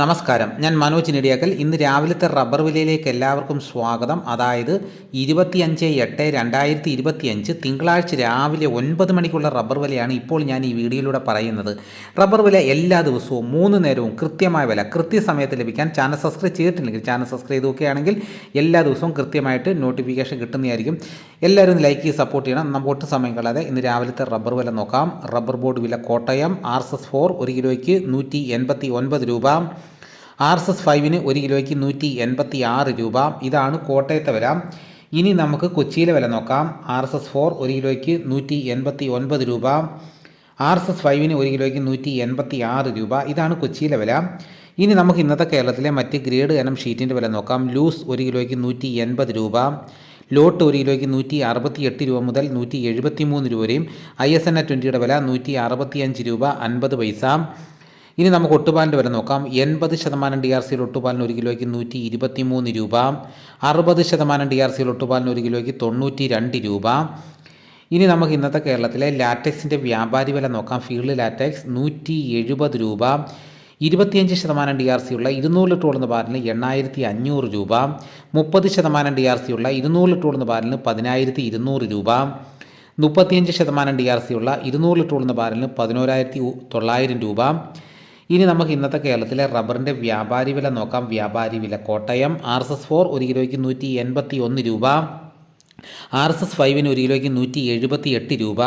നമസ്കാരം. ഞാൻ മനോജ് നെടിയാക്കൽ. ഇന്ന് രാവിലത്തെ റബ്ബർ വിലയിലേക്ക് എല്ലാവർക്കും സ്വാഗതം. അതായത് ഇരുപത്തിയഞ്ച് എട്ട് രണ്ടായിരത്തി ഇരുപത്തിയഞ്ച് തിങ്കളാഴ്ച രാവിലെ ഒൻപത് മണിക്കുള്ള റബ്ബർ വിലയാണ് ഇപ്പോൾ ഞാൻ ഈ വീഡിയോയിലൂടെ പറയുന്നത്. റബ്ബർ വില എല്ലാ ദിവസവും മൂന്ന് നേരവും കൃത്യമായ വില കൃത്യസമയത്ത് ലഭിക്കാൻ ചാനൽ സബ്സ്ക്രൈബ് ചെയ്തിട്ടില്ലെങ്കിൽ ചാനൽ സബ്സ്ക്രൈബ് ചെയ്ത് നോക്കുകയാണെങ്കിൽ എല്ലാ ദിവസവും കൃത്യമായിട്ട് നോട്ടിഫിക്കേഷൻ കിട്ടുന്നതായിരിക്കും. എല്ലാവരും ലൈക്ക് ചെയ്ത് സപ്പോർട്ട് ചെയ്യണം. നമുക്ക് ഒട്ടും സമയം കളയാതെ ഇന്ന് രാവിലത്തെ റബ്ബർ വില നോക്കാം. റബ്ബർ ബോർഡ് വില Kottayam R S S four ഒരു കിലോയ്ക്ക് നൂറ്റി എൺപത്തി ഒൻപത് രൂപ. ആർ എസ് എസ് ഫൈവിന് ഒരു കിലോയ്ക്ക് നൂറ്റി എൺപത്തി ആറ് രൂപ. ഇതാണ് കോട്ടയത്തെ വില. ഇനി നമുക്ക് കൊച്ചിയിലെ വില നോക്കാം. ആർ എസ് എസ് ഫോർ ഒരു കിലോയ്ക്ക് നൂറ്റി എൺപത്തി ഒൻപത് രൂപ. ആർ എസ് എസ് ഫൈവിന് ഒരു കിലോയ്ക്ക് നൂറ്റി എൺപത്തി ആറ് രൂപ. ഇതാണ് കൊച്ചിയിലെ വില. ഇനി നമുക്ക് ഇന്നത്തെ കേരളത്തിലെ മറ്റ് ഗ്രേഡ് ഇനം ഷീറ്റിന്റെ വില നോക്കാം. ലൂസ് ഒരു കിലോയ്ക്ക് നൂറ്റി എൺപത് രൂപ. ലോട്ട് ഒരു കിലോയ്ക്ക് നൂറ്റി അറുപത്തി എട്ട് രൂപ മുതൽ നൂറ്റി എഴുപത്തി മൂന്ന് രൂപ വരെയും. ഐ എസ് എൻ എ ട്വന്റിയുടെ വില നൂറ്റി അറുപത്തി അഞ്ച് രൂപ അൻപത് പൈസ. ഇനി നമുക്ക് ഒട്ടുപാലിന്റെ വില നോക്കാം. എൺപത് ശതമാനം ഡി ആർ സിയിൽ ഒട്ടുപാലിന് ഒരു കിലോയ്ക്ക് നൂറ്റി ഇരുപത്തി മൂന്ന് രൂപ. അറുപത് ശതമാനം ഡി ആർ സിയിൽ ഒട്ടുപാലിന് ഒരു കിലോയ്ക്ക് തൊണ്ണൂറ്റി രണ്ട് രൂപ. ഇനി നമുക്ക് ഇന്നത്തെ കേരളത്തിലെ ലാറ്റക്സിന്റെ വ്യാപാരി വില നോക്കാം. ഫീൽഡ് ലാറ്റക്സ് നൂറ്റി എഴുപത് രൂപ. ഇരുപത്തിയഞ്ച് ശതമാനം ഡി ആർ സി ഉള്ള ഇരുന്നൂറ് ലിറ്റർ ഉള്ള ബാരലിന് എണ്ണായിരത്തി അഞ്ഞൂറ് രൂപ. മുപ്പത് ശതമാനം ഡി ആർ സി ഉള്ള ഇരുന്നൂറ് ലിറ്റർ ഉള്ള ബാരലിന് പതിനായിരത്തി ഇരുന്നൂറ് രൂപ. മുപ്പത്തിയഞ്ച് ശതമാനം ഡി ആർ സി ഉള്ള ഇരുന്നൂറ് ലിറ്റർ ഉള്ള ബാരലിന് പതിനോരായിരത്തി തൊള്ളായിരം രൂപ. ഇനി നമുക്ക് ഇന്നത്തെ കേരളത്തിലെ റബ്ബറിന്റെ വ്യാപാരി വില നോക്കാം. വ്യാപാരി വില Kottayam R S S four ഒരു കിലോയ്ക്ക് നൂറ്റി എൺപത്തി ഒന്ന് രൂപ. ആർ എസ് എസ് ഫൈവിന് ഒരു കിലോയ്ക്ക് നൂറ്റി എഴുപത്തി എട്ട് രൂപ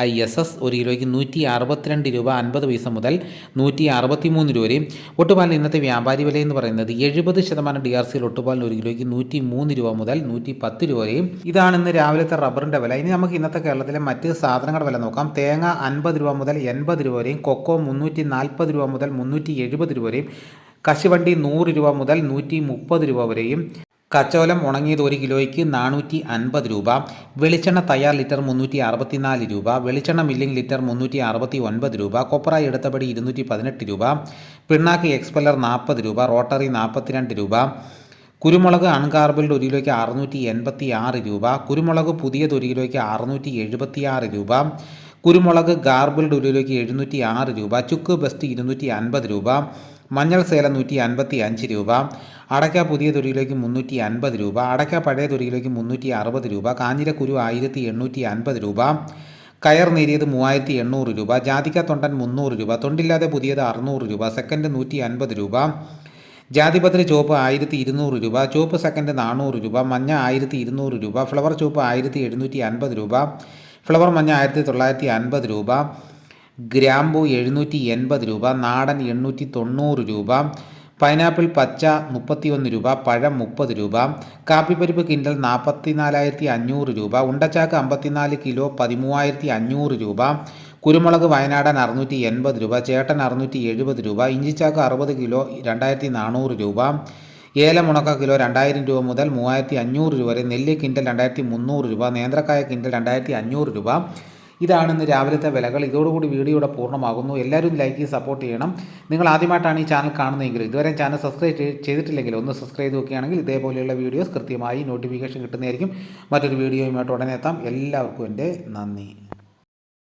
ഐ എസ് എസ് ഒരു കിലോയ്ക്ക് നൂറ്റി അറുപത്തിരണ്ട് രൂപ അൻപത് പൈസ മുതൽ നൂറ്റി അറുപത്തി മൂന്ന് രൂപ വരെയും ഒട്ടുപാലിന് ഇന്നത്തെ വ്യാപാരി വില എന്ന് പറയുന്നത് എഴുപത് ശതമാനം ഡി ആർ സിയിൽ ഒട്ടുപാലിന് ഒരു കിലോയ്ക്ക് നൂറ്റി മൂന്ന് രൂപ മുതൽ നൂറ്റി പത്ത് രൂപ വരെയും ഇതാണ് ഇന്ന് രാവിലത്തെ റബ്ബറിന്റെ വില. ഇനി നമുക്ക് ഇന്നത്തെ കേരളത്തിലെ മറ്റ് സാധനങ്ങളുടെ വില നോക്കാം. തേങ്ങ അൻപത് രൂപ മുതൽ എൺപത് രൂപ വരെയും കൊക്കോ മുന്നൂറ്റി നാൽപ്പത് രൂപ മുതൽ മുന്നൂറ്റി എഴുപത് രൂപ വരെയും കശുവണ്ടി നൂറ് രൂപ മുതൽ നൂറ്റി മുപ്പത് രൂപ വരെയും കച്ചോലം ഉണങ്ങിയത് ഒരു കിലോയ്ക്ക് നാനൂറ്റി അൻപത് രൂപ വെളിച്ചെണ്ണ തയ്യാർ ലിറ്റർ മുന്നൂറ്റി അറുപത്തിനാല് രൂപ വെളിച്ചെണ്ണ മില്ലിംഗ് ലിറ്റർ മുന്നൂറ്റി അറുപത്തി ഒൻപത് രൂപ കൊപ്ര എടുത്തപടി ഇരുന്നൂറ്റി പതിനെട്ട് രൂപ പിണ്ണാക്ക് എക്സ്പെല്ലർ നാൽപ്പത് രൂപ റോട്ടറി നാൽപ്പത്തിരണ്ട് രൂപ കുരുമുളക് അൺകാർബിൾഡ് ഒരു കിലോയ്ക്ക് അറുന്നൂറ്റി എൺപത്തി ആറ് രൂപ കുരുമുളക് പുതിയത് ഒരു കിലോയ്ക്ക് അറുന്നൂറ്റി എഴുപത്തി ആറ് രൂപ കുരുമുളക് ഗാർബിൾഡ് ഒരു കിലോയ്ക്ക് എഴുന്നൂറ്റി ആറ് രൂപ ചുക്ക് ബസ്റ്റ് ഇരുന്നൂറ്റി അൻപത് രൂപ മഞ്ഞൾ സേല നൂറ്റി അൻപത്തി അഞ്ച് രൂപ അടയ്ക്ക പുതിയ തുരിയിലേക്ക് മുന്നൂറ്റി അൻപത് രൂപ അടയ്ക്ക പഴയ തുരിയിലേക്ക് മുന്നൂറ്റി അറുപത് രൂപ കാഞ്ഞിരക്കുരു ആയിരത്തി എണ്ണൂറ്റി അൻപത് രൂപ കയർ നേരിയത് മൂവായിരത്തി എണ്ണൂറ് രൂപ ജാതിക്ക തൊണ്ടൻ മുന്നൂറ് രൂപ തൊണ്ടില്ലാതെ പുതിയത് അറുന്നൂറ് രൂപ സെക്കൻഡ് നൂറ്റി അൻപത് രൂപ ജാതിപത്രി ചുവപ്പ് ആയിരത്തി ഇരുന്നൂറ് രൂപ ചുവപ്പ് സെക്കൻഡ് നാനൂറ് രൂപ മഞ്ഞ ആയിരത്തി ഇരുന്നൂറ് രൂപ ഫ്ലവർ ചുവപ്പ് ആയിരത്തി എഴുന്നൂറ്റി അൻപത് രൂപ ഫ്ലവർ മഞ്ഞ ആയിരത്തി തൊള്ളായിരത്തി അൻപത് രൂപ ഗ്രാമ്പു എഴുന്നൂറ്റി എൺപത് രൂപ നാടൻ എണ്ണൂറ്റി തൊണ്ണൂറ് രൂപ പൈനാപ്പിൾ പച്ച മുപ്പത്തിയൊന്ന് രൂപ പഴം മുപ്പത് രൂപ കാപ്പിപ്പരിപ്പ് കിൻഡൽ നാൽപ്പത്തി നാലായിരത്തി അഞ്ഞൂറ് രൂപ ഉണ്ടച്ചാക്ക് അമ്പത്തിനാല് കിലോ പതിമൂവായിരത്തി അഞ്ഞൂറ് രൂപ കുരുമുളക് വയനാടൻ അറുന്നൂറ്റി എൺപത് രൂപ ചേട്ടൻ അറുന്നൂറ്റി എഴുപത് രൂപ ഇഞ്ചിച്ചാക്ക് അറുപത് കിലോ രണ്ടായിരത്തി നാനൂറ് രൂപ ഏലമുണക്ക കിലോ രണ്ടായിരം രൂപ മുതൽ മൂവായിരത്തി അഞ്ഞൂറ് രൂപ വരെ നെല്ല് കിൻഡൽ രണ്ടായിരത്തി മുന്നൂറ് രൂപ നേന്ത്രക്കായ കിൻഡൽ രണ്ടായിരത്തി അഞ്ഞൂറ് രൂപ ഇതാണ് ഇന്ന് രാവിലത്തെ വിലകൾ. ഇതോടുകൂടി വീഡിയോ ഇവിടെ പൂർണമാകുന്നു. എല്ലാവരും ലൈക്ക് ചെയ്ത് സപ്പോർട്ട് ചെയ്യണം. നിങ്ങൾ ആദ്യമായിട്ടാണ് ഈ ചാനൽ കാണുന്നതെങ്കിൽ ഇതുവരെ ചാനൽ സബ്സ്ക്രൈബ് ചെയ്തിട്ടില്ലെങ്കിൽ ഒന്ന് സബ്സ്ക്രൈബ് ചെയ്ത് നോക്കുകയാണെങ്കിൽ ഇതേപോലെയുള്ള വീഡിയോസ് കൃത്യമായി നോട്ടിഫിക്കേഷൻ കിട്ടുന്നതായിരിക്കും. മറ്റൊരു വീഡിയോയുമായിട്ട് ഉടനെ എത്താം. എല്ലാവർക്കും എന്റെ നന്ദി.